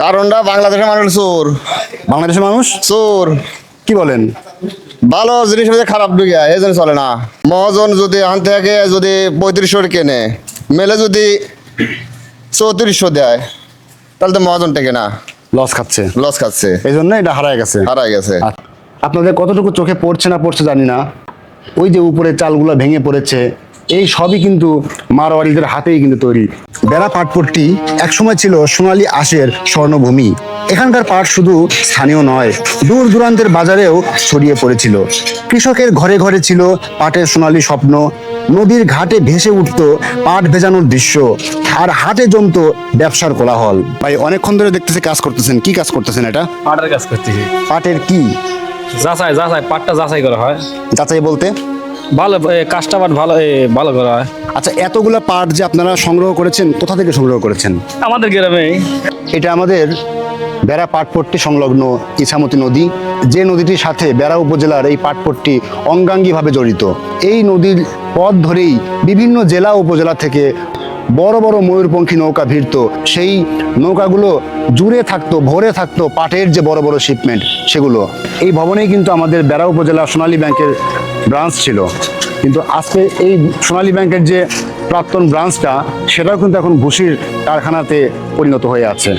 কারণটা বাংলাদেশের মানুষ চোর। বাংলাদেশের মানুষ? চোর। কি বলেন? ভালো জিনিস হচ্ছে খারাপ ঢুকিয়া এই জন্য চলে না। মহাজন যদি আন থেকে যদি পঁয়ত্রিশশো কেনে মেলে যদি চৌত্রিশশো দেয় তাহলে তো মহাজন টেকে না। লস খাচ্ছে। লস খাচ্ছে। এই জন্য এটা হারায় গেছে। হারাই গেছে। আপনাদের কতটুকু চোখে পড়ছে না পড়ছে জানি না। ওই যে উপরে চালগুলো ভেঙে পড়েছে এই সবই কিন্তু মারোয়ারিদের হাতেই কিন্তু তৈরি। বেড়া পাটপট্টি একসময় ছিল সোনালী আশের স্বর্ণভূমি। এখানকার পাট শুধু স্থানীয় নয় দূর দূরান্তের বাজারেও ছড়িয়ে পড়েছিল। কৃষকের ঘরে ঘরে ছিল পাটের সোনালী স্বপ্ন। নদীর ঘাটে ভেসে উঠত পাট ভেজানোর দৃশ্য। আর হাটে জমত ব্যবসার কোলাহল। ভাই অনেকক্ষণ ধরে দেখতেছি কাজ করতেছেন। কি কাজ করতেছেন এটা? পাটের কাজ করতেছি। পাটের কি? যাচাই যাচাই পাটটা যাচাই করা হয়। যাচাই বলতে? ভালো কাস্টমার কাজটা ভালো ভালো করা হয়। আচ্ছা এতগুলো পাট যে আপনারা সংগ্রহ করেছেন কোথা থেকে সংগ্রহ করেছেন? আমাদের গ্রামে। এটা আমাদের বেড়া পাটপট্টি সংলগ্ন ইছামতি নদী। যে নদীটির সাথে বেড়া উপজেলার এই পাটপট্টি অঙ্গাঙ্গিভাবে জড়িত। এই নদীর পথ ধরেই বিভিন্ন জেলা উপজেলা থেকে বড় বড় ময়ূরপঙ্খী নৌকা ভিড়ত। সেই নৌকাগুলো জুড়ে থাকতো, ভরে থাকতো পাটের যে বড় বড় শিপমেন্ট সেগুলো। এই ভবনেই কিন্তু আমাদের বেড়া উপজেলা সোনালী ব্যাংকের ব্রাঞ্চ ছিল। কিন্তু আজকে এই সোনালী ব্যাংকের যে প্রাক্তন ব্রাঞ্চটা সেটাও কিন্তু এখন ভুসির কারখানাতে পরিণত হয়ে আছে।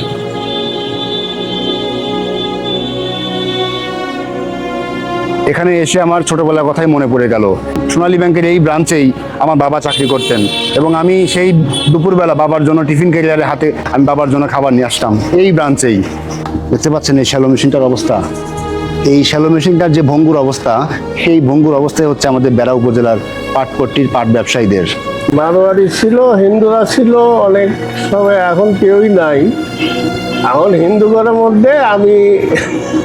এখানে এসে আমার ছোটবেলার কথাই মনে পড়ে গেল। সোনালী ব্যাংকের এই ব্রাঞ্চেই আমার বাবা চাকরি করতেন এবং আমি সেই দুপুরবেলা বাবার জন্য টিফিন ক্যারিয়ারে হাতে আমি বাবার জন্য খাবার নিয়ে আসতাম। এই ব্রাঞ্চেই দেখতে পাচ্ছেন এই শ্যালো মেশিনটার অবস্থা। এই শ্যালো মেশিনটার যে ভঙ্গুর অবস্থা, সেই ভঙ্গুর অবস্থায় হচ্ছে আমাদের বেড়া উপজেলার পাটপট্টির পাট ব্যবসায়ীদের। মারোয়ারি ছিল, হিন্দুরা ছিল, অনেক সময় এখন কেউই নাই। এখন হিন্দু ঘরের মধ্যে আমি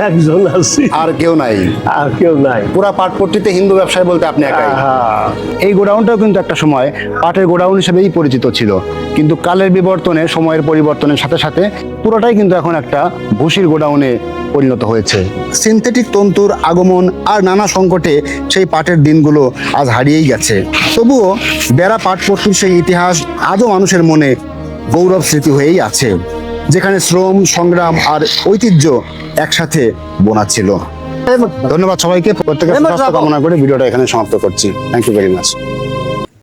একজন আছি। আর কেউ নাই। আর কেউ নাই। পুরা পাটপট্টিতে হিন্দু ব্যবসায় বলতে আপনি একাই। এই গোডাউনটাও কিন্তু একটা সময় পাটের গোডাউন হিসেবেই পরিচিত ছিল। কিন্তু কালের বিবর্তনে সময়ের পরিবর্তনের সাথে সাথে পুরোটাই কিন্তু এখন একটা ভুসির গোডাউনে পরিণত হয়েছে। সিনথেটিক তন্তুর আগমন আর নানা সংকটে সেই পাটের দিনগুলো আজ হারিয়েই গেছে। তবুও বেড়া পাটপট্টির সেই ইতিহাস আজও মানুষের মনে গৌরব স্মৃতি হয়েই আছে। যেখানে শ্রম সংগ্রাম আর ঐতিহ্য একসাথে বোনা ছিল। ধন্যবাদ সবাইকে। প্রত্যেকের কামনা করে ভিডিওটা এখানে সমাপ্ত করছি। Thank you very much